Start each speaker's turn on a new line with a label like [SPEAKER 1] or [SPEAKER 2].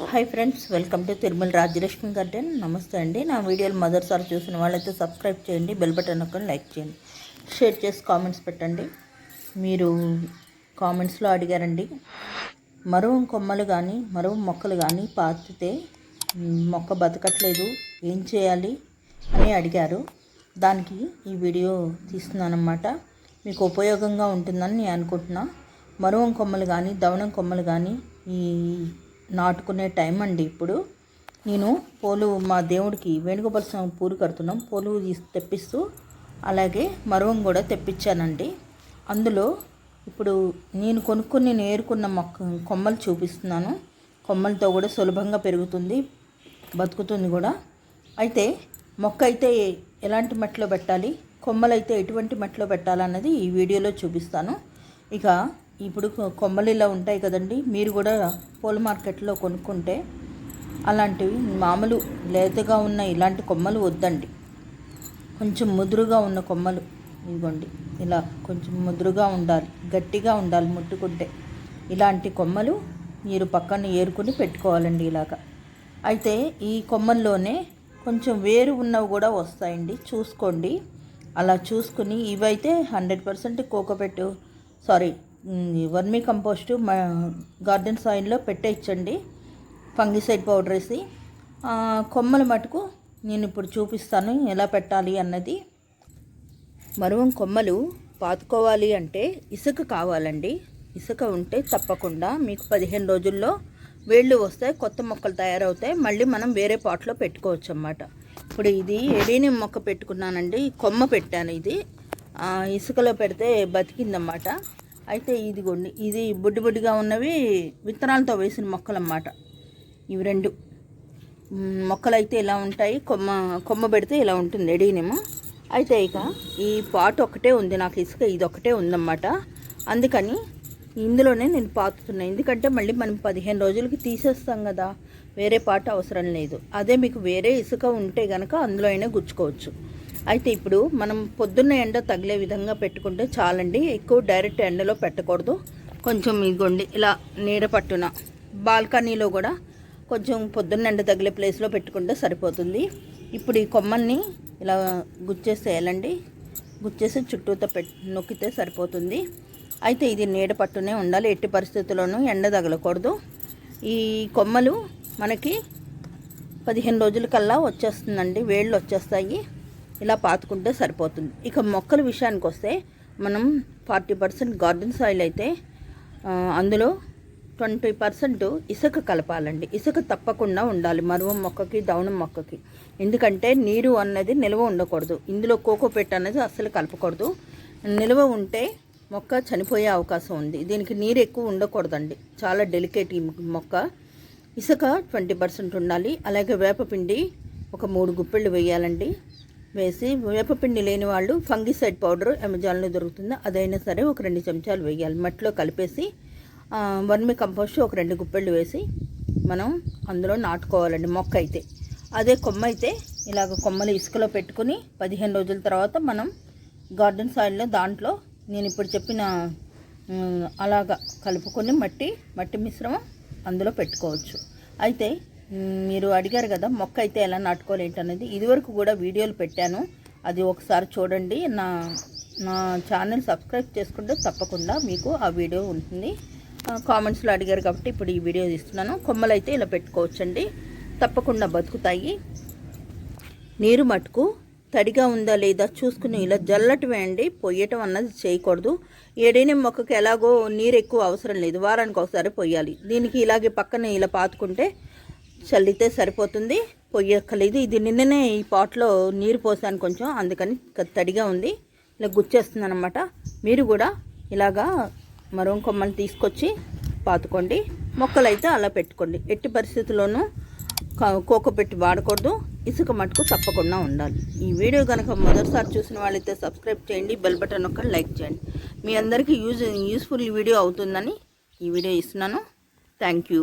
[SPEAKER 1] Hi friends welcome to Tirumala Rajyalakshmi garden నమస్తే అండి. నా వీడియోలు మొదటిసారి చూసిన వాళ్ళైతే సబ్స్క్రైబ్ చేయండి బెల్ బటన్ నొక్కండి లైక్ చేయండి. షేర్ చేసి కామెంట్స్ పెట్టండి. మీరు కామెంట్స్లో అడిగారండి మరువు కొమ్మలు కానీ మరువు మొక్కలు కానీ పాతితే మొక్క బతకట్లేదు ఏం చేయాలి? అని అడిగారు. దానికి ఈ వీడియో తీస్తున్నానమాట మీకు ఉపయోగంగా ఉంటుందని నేను అనుకుంటున్నా. మరువం కొమ్మలు కానీ దవనం కొమ్మలు కానీ ఈ నాటుకునే టైం అండి ఇప్పుడు. నేను పూలు మా దేవుడికి వేణుగోపాల స్వామి పూలు కడుతున్నాం. పూలు తెప్పిస్తూ అలాగే మరువం కూడా తెప్పించానండి. అందులో ఇప్పుడు నేను కొనుక్కొని నేను ఏరుకున్న మొక్క కొమ్మలు చూపిస్తున్నాను. కొమ్మలతో కూడా సులభంగా పెరుగుతుంది బతుకుతుంది కూడా. అయితే మొక్క అయితే ఎలాంటి మట్టిలో పెట్టాలి కొమ్మలైతే ఎటువంటి మట్టిలో పెట్టాలన్నది ఈ వీడియోలో చూపిస్తాను. ఇక ఇప్పుడు కొమ్మలు ఇలా ఉంటాయి కదండి. మీరు కూడా పూల మార్కెట్లో కొనుక్కుంటే అలాంటివి మామూలు లేతగా ఉన్న ఇలాంటి కొమ్మలు వద్దండి. కొంచెం ముదురుగా ఉన్న కొమ్మలు ఇవ్వండి. ఇలా కొంచెం ముదురుగా ఉండాలి గట్టిగా ఉండాలి ముట్టుకుంటే. ఇలాంటి కొమ్మలు మీరు పక్కన ఏరుకుని పెట్టుకోవాలండి ఇలాగా. అయితే ఈ కొమ్మల్లోనే కొంచెం వేరు ఉన్నవి కూడా వస్తాయండి. చూసుకోండి. అలా చూసుకుని ఇవైతే hundred percent cocopeat sorry vermicompost మా గార్డెన్ సాయిల్లో పెట్టేయచ్చండి. ఫంగిసైడ్ పౌడర్ వేసి. కొమ్మల మటుకు నేను ఇప్పుడు చూపిస్తాను ఎలా పెట్టాలి అన్నది. మరువం కొమ్మలు పాతుకోవాలి అంటే ఇసుక కావాలండి. ఇసుక ఉంటే తప్పకుండా మీకు పదిహేను రోజుల్లో వేళ్ళు వస్తాయి కొత్త మొక్కలు తయారవుతాయి మళ్ళీ మనం వేరే పాట్లో పెట్టుకోవచ్చు అన్నమాట ఇప్పుడు ఇది ఎడీనియం మొక్క పెట్టుకున్నానండి కొమ్మ పెట్టాను ఇది. ఇసుకలో పెడితే బతికిందన్నమాట. అయితే ఇదిగోండి ఇది బుడ్డి బుడ్డిగా ఉన్నవి విత్తనాలతో వేసిన మొక్కలు అన్నమాట ఇవి రెండు. మొక్కలు అయితే ఇలా ఉంటాయి కొమ్మ కొమ్మ పెడితే ఇలా ఉంటుంది ఎడిగినేమో. అయితే ఇక ఈ పాట్ ఒకటే ఉంది నాకు ఇసుక ఇది ఒకటే ఉందన్నమాట. అందుకని ఇందులోనే నేను పాతుతున్నాను ఎందుకంటే మళ్ళీ మనం పదిహేను రోజులకి తీసేస్తాం కదా వేరే పాట అవసరం లేదు. అదే మీకు వేరే ఇసుక ఉంటే కనుక అందులో అయినా గుచ్చుకోవచ్చు. అయితే ఇప్పుడు మనం పొద్దున్న ఎండ తగిలే విధంగా పెట్టుకుంటే చాలండి. ఎక్కువ డైరెక్ట్ ఎండలో పెట్టకూడదు. కొంచెం ఇదిగోండి ఇలా నీడ పట్టున బాల్కనీలో కూడా కొంచెం పొద్దున్న ఎండ తగిలే ప్లేస్లో పెట్టుకుంటే సరిపోతుంది. ఇప్పుడు ఈ కొమ్మల్ని ఇలా గుచ్చేసేయాలండి. గుచ్చేసి చుట్టూతో పెట్ నొక్కితే సరిపోతుంది. అయితే ఇది నీడ పట్టునే ఉండాలి. ఎట్టి పరిస్థితుల్లోనూ ఎండ తగలకూడదు. ఈ కొమ్మలు మనకి పదిహేను రోజుల కల్లా వచ్చేస్తుందండి. వేళ్ళు వచ్చేస్తాయి. ఇలా పాతుకుంటే సరిపోతుంది. ఇక మొక్కల విషయానికి వస్తే మనం ఫార్టీ పర్సెంట్ గార్డెన్ సాయిల్ అయితే అందులో ట్వంటీ పర్సెంట్ ఇసుక కలపాలండి. ఇసుక తప్పకుండా ఉండాలి మరువం మొక్కకి దవనం మొక్కకి. ఎందుకంటే నీరు అన్నది నిల్వ ఉండకూడదు. ఇందులో కోకోపెట్ అనేది అస్సలు కలపకూడదు. నిల్వ ఉంటే మొక్క చనిపోయే అవకాశం ఉంది. దీనికి నీరు ఎక్కువ ఉండకూడదండి. చాలా డెలికేట్ ఈ మొక్క. ఇసుక ట్వంటీ పర్సెంట్ ఉండాలి. అలాగే వేపపిండి ఒక మూడు గుప్పెళ్ళు వేయాలండి. వేసి వేపపిండి లేని వాళ్ళు ఫంగిసైడ్ పౌడర్ అమెజాన్లో దొరుకుతుంది. అదైనా సరే ఒక రెండు చెంచాలు వేయాలి. మట్టిలో కలిపేసి వర్మి కంపోస్ట్ ఒక రెండు గుప్పెళ్ళు వేసి మనం అందులో నాటుకోవాలండి మొక్క అయితే. అదే కొమ్మ అయితే ఇలాగ కొమ్మలు ఇసుకలో పెట్టుకుని పదిహేను రోజుల తర్వాత మనం గార్డెన్ సాయిల్లో దాంట్లో నేను ఇప్పుడు చెప్పిన అలాగ అలాగా కలుపుకొని మట్టి మట్టి మిశ్రమం అందులో పెట్టుకోవచ్చు. అయితే మీరు అడిగారు కదా మొక్క అయితే ఎలా నాటుకోవాలి ఏంటనేది. ఇదివరకు కూడా వీడియోలు పెట్టాను. అది ఒకసారి చూడండి. నా నా ఛానల్ సబ్స్క్రైబ్ చేసుకుంటే తప్పకుండా మీకు ఆ వీడియో ఉంటుంది. కామెంట్స్లో అడిగారు కాబట్టి ఇప్పుడు ఈ వీడియో తీస్తున్నాను. కొమ్మలు అయితే ఇలా పెట్టుకోవచ్చండి. తప్పకుండా బతుకుతాయి. నీరు మటుకు తడిగా ఉందా లేదా చూసుకుని ఇలా జల్లటి వేయండి. పొయ్యటం అన్నది చేయకూడదు. ఏడైనా మొక్కకి ఎలాగో నీరు ఎక్కువ అవసరం లేదు. వారానికి ఒకసారి పొయ్యాలి. దీనికి ఇలాగే పక్కన ఇలా పాతుకుంటే చల్లితే సరిపోతుంది. పొయ్యక్కలేదు ఇది నిన్ననే ఈ పాట్లో నీరు పోసాను కొంచెం. అందుకని తడిగా ఉంది. ఇలా గుచ్చేస్తుంది అనమాట మీరు కూడా ఇలాగా మరో కొమ్మలు తీసుకొచ్చి పాతుకోండి. మొక్కలు అయితే అలా పెట్టుకోండి. ఎట్టి పరిస్థితుల్లోనూ కోక కోకో పెట్టి వాడకూడదు. ఇసుక మటుకు తప్పకుండా ఉండాలి. ఈ వీడియో కనుక మొదటిసారి చూసిన వాళ్ళైతే సబ్స్క్రైబ్ చేయండి. బెల్ బటన్ ఒక లైక్ చేయండి. మీ అందరికీ యూజ్ యూస్ఫుల్ వీడియో అవుతుందని ఈ వీడియో ఇస్తున్నాను. Thank you.